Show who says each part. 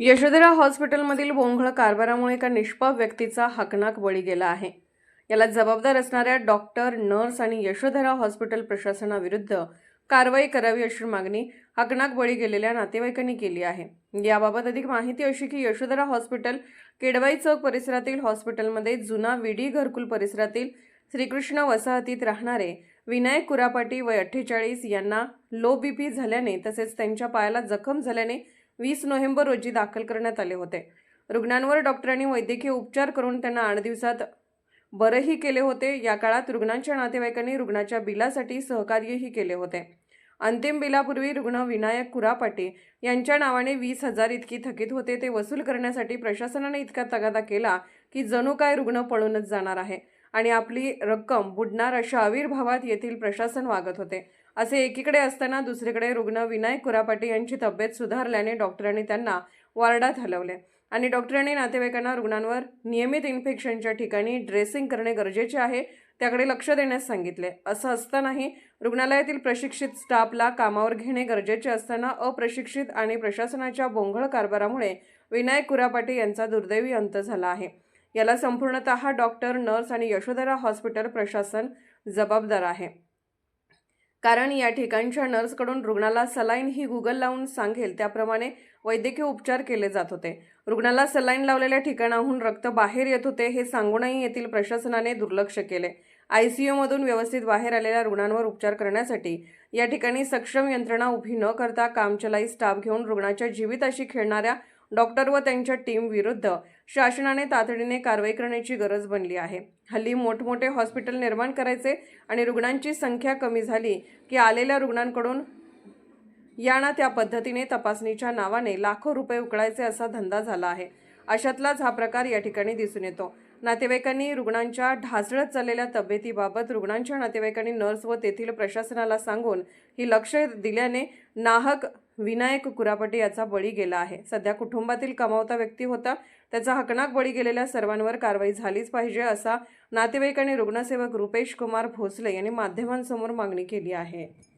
Speaker 1: यशोधरा हॉस्पिटलमधील बोंघळ कारभारामुळे एका निष्पाप व्यक्तीचा हकनाक बळी गेला आहे. याला जबाबदार असणाऱ्या डॉक्टर नर्स आणि यशोधरा हॉस्पिटल प्रशासनाविरुद्ध कारवाई करावी अशी मागणी हकनाक बळी गेलेल्या नातेवाईकांनी केली आहे. याबाबत अधिक माहिती अशी की यशोधरा हॉस्पिटल केडवाई चौक परिसरातील हॉस्पिटलमध्ये जुना विडी घरकुल परिसरातील श्रीकृष्ण वसाहतीत राहणारे विनायक कुरापाटी वय अठ्ठेचाळीस यांना लो बीपी झाल्याने तसेच त्यांच्या पायाला जखम झाल्याने वीस नोव्हेंबर रोजी दाखल करण्यात आले होते. रुग्णांवर डॉक्टरांनी वैद्यकीय उपचार करून त्यांना आठ दिवसात बरंही केले होते. या काळात रुग्णांच्या नातेवाईकांनी रुग्णाच्या बिलासाठी सहकार्यही केले होते. अंतिम बिलापूर्वी रुग्ण विनायक कुरापाटे यांच्या नावाने वीस हजार इतकी थकीत होते. ते वसूल करण्यासाठी प्रशासनाने इतका तगादा केला की जणू काय रुग्ण पळूनच जाणार आहे. आणि आपली रक्कम बुडणार अशा आविर्भावात येथील प्रशासन वागत होते. असे एकीकडे असताना दुसरीकडे रुग्ण विनायक कुरापाटी यांची तब्येत सुधारल्याने डॉक्टरांनी त्यांना वार्डात हलवले आणि डॉक्टरांनी नातेवाईकांना रुग्णांवर नियमित इन्फेक्शनच्या ठिकाणी ड्रेसिंग करणे गरजेचे आहे त्याकडे लक्ष देण्यास सांगितले. असं असतानाही रुग्णालयातील प्रशिक्षित स्टाफला कामावर घेणे गरजेचे असताना अप्रशिक्षित आणि प्रशासनाच्या बोंघळ कारभारामुळे विनायक कुरापाटे यांचा दुर्दैवी अंत झाला आहे. याला संपूर्णतः डॉक्टर नर्स आणि यशोधरा हॉस्पिटल प्रशासन जबाबदार आहे. कारण या ठिकाणच्या नर्सकडून रुग्णाला सलाईन ही गुगल लावून सांगेल त्याप्रमाणे वैद्यकीय उपचार केले जात होते. रुग्णाला सलाईन लावलेल्या ठिकाणाहून रक्त बाहेर येत होते हे सांगूनही येथील प्रशासनाने दुर्लक्ष केले. आय सी यूमधून व्यवस्थित बाहेर आलेल्या रुग्णांवर उपचार करण्यासाठी या ठिकाणी सक्षम यंत्रणा उभी न करता कामचलाई स्टाफ घेऊन रुग्णाच्या जीविताशी खेळणाऱ्या डॉक्टर व त्यांच्या टीम विरुद्ध शासनाने तातडीने कारवाई करण्याची गरज बनली आहे. हल्ली मोठमोठे हॉस्पिटल निर्माण करायचे आणि रुग्णांची संख्या कमी झाली की आलेल्या रुग्णांकडून याना त्या पद्धतीने तपासणीच्या नावाने लाखो रुपये उकळायचे असा धंदा झाला आहे. अशातलाच हा प्रकार या ठिकाणी दिसून येतो. नातेवाईकांनी रुग्णांच्या ढासळत चाललेल्या तब्येतीबाबत रुग्णांच्या नातेवाईकांनी नर्स व तेथील प्रशासनाला सांगून ही लक्ष दिल्याने नाहक विनायक कुरापटे याचा बळी गेला आहे. सध्या कुटुंबातील कमावता व्यक्ती होता. त्याचा हकनाक बळी गेलेल्या सर्वांवर कारवाई झालीच पाहिजे असा नातेवाईक आणि रुग्णसेवक रुपेश कुमार भोसले यांनी माध्यमांसमोर मागणी केली आहे.